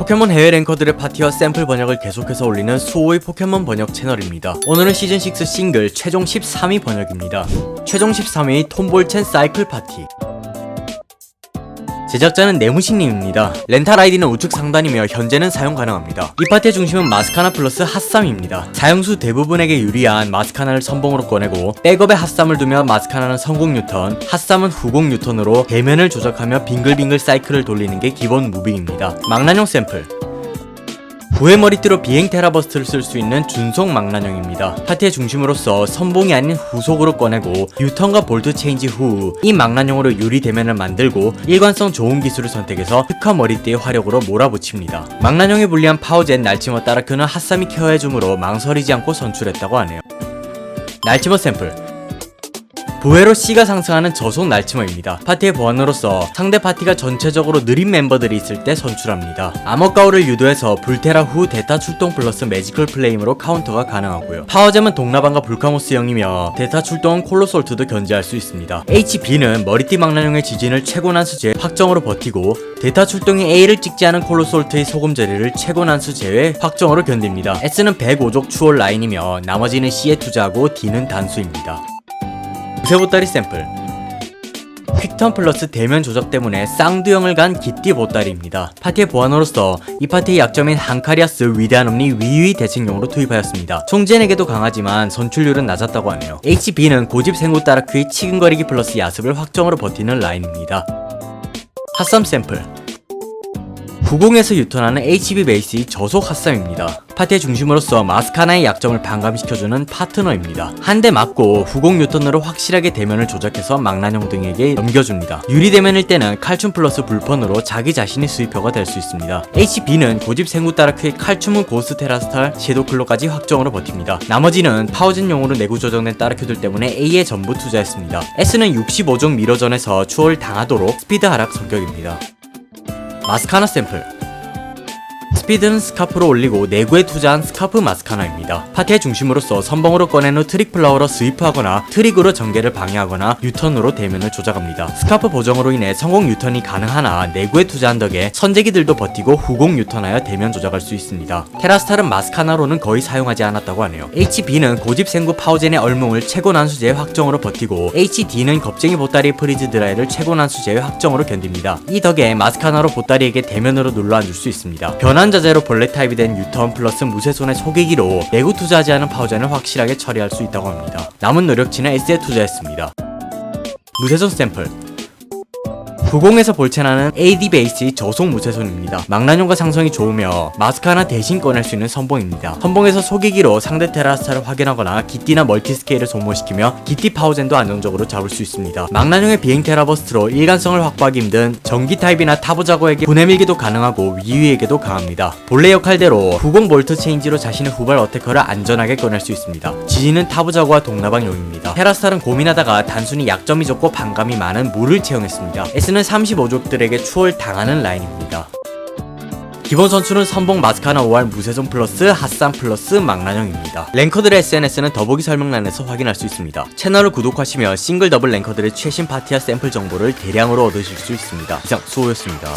포켓몬 해외 랭커들의 파티와 샘플 번역을 계속해서 올리는 수호의 포켓몬 번역 채널입니다. 오늘은 시즌6 싱글 최종 13위 번역입니다. 최종 13위 톰볼첸 사이클 파티. 제작자는 네무신님입니다. 렌탈 아이디는 우측 상단이며 현재는 사용 가능합니다. 이 파티의 중심은 마스카나 플러스 핫삼입니다. 사용수 대부분에게 유리한 마스카나를 선봉으로 꺼내고 백업에 핫삼을 두며 마스카나는 성공 뉴턴, 핫삼은 후공 뉴턴으로 대면을 조작하며 빙글빙글 사이클을 돌리는 게 기본 무빙입니다. 망나뇽 샘플 부의 머리띠로 비행 테라버스트를 쓸 수 있는 준속 망나뇽입니다. 파티의 중심으로서 선봉이 아닌 후속으로 꺼내고 유턴과 볼트 체인지 후 이 망나뇽으로 유리 대면을 만들고 일관성 좋은 기술을 선택해서 특화 머리띠의 화력으로 몰아붙입니다. 망나뇽에 불리한 파워젠 날치머 따라큐는 핫삼이 케어해주므로 망설이지 않고 선출했다고 하네요. 날치머 샘플 부회로 C가 상승하는 저속 날치머입니다. 파티의 보안으로서 상대 파티가 전체적으로 느린 멤버들이 있을 때 선출합니다. 암흑가오를 유도해서 불테라 후 데타 출동 플러스 매지컬 플레임으로 카운터가 가능하고요. 파워잼은 동라방과 불카모스 형이며 데타 출동은 콜로솔트도 견제할 수 있습니다. HB는 머리띠 망나뇽의 지진을 최고 난수 제외 확정으로 버티고 데타 출동이 A를 찍지 않은 콜로솔트의 소금 재료를 최고 난수 제외 확정으로 견딥니다. S는 105족 추월 라인이며 나머지는 C에 투자하고 D는 단수입니다. 무쇠보따리 샘플 퀵턴 플러스 대면 조작 때문에 쌍두형을 간 기띠 보따리입니다. 파티의 보안으로서 이 파티의 약점인 한카리아스 위대한 옴니 위위 대칭용으로 투입하였습니다. 총젠에게도 강하지만 선출률은 낮았다고 하네요. HB는 고집 생구 따라 퀴 치근거리기 플러스 야습을 확정으로 버티는 라인입니다. 핫삼 샘플 90에서 유턴하는 HB 베이스의 저속 핫삼입니다. 파티의 중심으로서 마스카나의 약점을 반감시켜주는 파트너입니다. 한 대 맞고 후공 뉴턴으로 확실하게 대면을 조작해서 망나뇽 등에게 넘겨줍니다. 유리 대면일 때는 칼춤 플러스 불펀으로 자기 자신이 수입표가 될 수 있습니다. HB는 고집 생구 따라 퀴 칼춤은 고스 테라스탈 섀도클로까지 확정으로 버팁니다. 나머지는 파워진용으로 내구 조정된 따라큐들 때문에 A에 전부 투자했습니다. S는 65종 미러전에서 추월 당하도록 스피드 하락 성격입니다. 마스카나 샘플 스피드는 스카프로 올리고 내구에 투자한 스카프 마스카나입니다. 파티의 중심으로서 선봉으로 꺼낸 후 트릭 플라워로 스위프하거나 트릭으로 전개를 방해하거나 유턴으로 대면을 조작합니다. 스카프 보정으로 인해 성공 유턴이 가능하나 내구에 투자한 덕에 선제기들도 버티고 후공 유턴하여 대면 조작할 수 있습니다. 테라스탈은 마스카나로는 거의 사용하지 않았다고 하네요. HB는 고집 생구 파워젠의 얼뭉을 최고 난수제의 확정으로 버티고 HD는 겁쟁이 보따리 프리즈 드라이를 최고 난수제의 확정으로 견딥니다. 이 덕에 마스카나로 보따리에게 대면으로 눌러앉을 수 있습니다. 변환 자 재로 벌레 타입이 된 유턴 플러스 무쇠손의 소개기로 내구 투자하지 않은 파워젠을 확실하게 처리할 수 있다고 합니다. 남은 노력치는 S에 투자했습니다. 무쇠손 샘플 90에서 볼체나는 AD 베이스의 저속 무쇠손입니다. 망나뇽과 상성이 좋으며 마스카나 대신 꺼낼 수 있는 선봉입니다. 선봉에서 소기기로 상대 테라스타를 확인하거나 기띠나 멀티스케일을 소모시키며 기띠 파워젠도 안정적으로 잡을 수 있습니다. 망나뇽의 비행 테라버스트로 일관성을 확보하기 힘든 전기 타입이나 타보자고에게 분해밀기도 가능하고 위위에게도 강합니다. 본래 역할대로 90 볼트 체인지로 자신의 후발 어태커를 안전하게 꺼낼 수 있습니다. 지지는 타부자고와 동나방용입니다. 테라스탈은 고민하다가 단순히 약점이 적고 반감이 많은 물을 채용했습니다. S는 35족들에게 추월 당하는 라인입니다. 기본 선출은 선봉 마스카나 5할 무쇠손 플러스 핫산 플러스 망나뇽입니다. 랭커들의 SNS는 더보기 설명란에서 확인할 수 있습니다. 채널을 구독하시면 싱글 더블 랭커들의 최신 파티와 샘플 정보를 대량으로 얻으실 수 있습니다. 이상 수호였습니다.